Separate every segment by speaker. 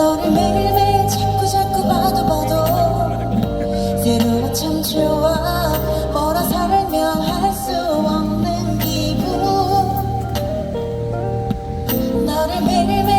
Speaker 1: 너를 매일매일 자꾸 자꾸 봐도 봐도 새로워 참 좋아 뭐라 설명할 수 없는 기분. 너를 매일매일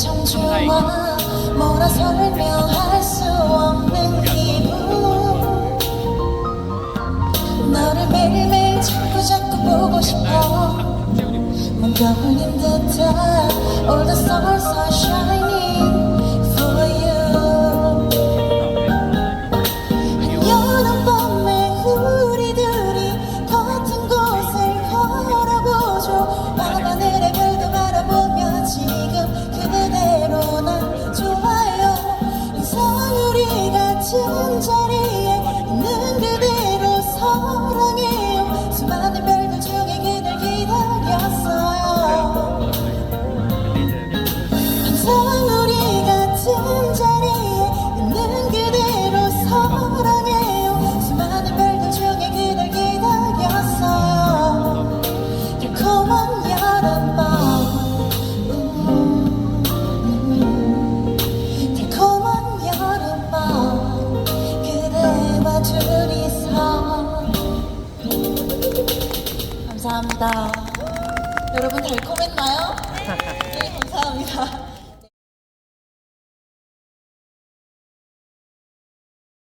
Speaker 1: 청중아 뭐라 설명할 수 없는 기분 너를 매일매일 자꾸 자꾸 보고 싶어 몸겨울인 듯한 올드 서울 서 Sunset in 감사합니다. 여러분 달콤했나요? 네, 감사합니다.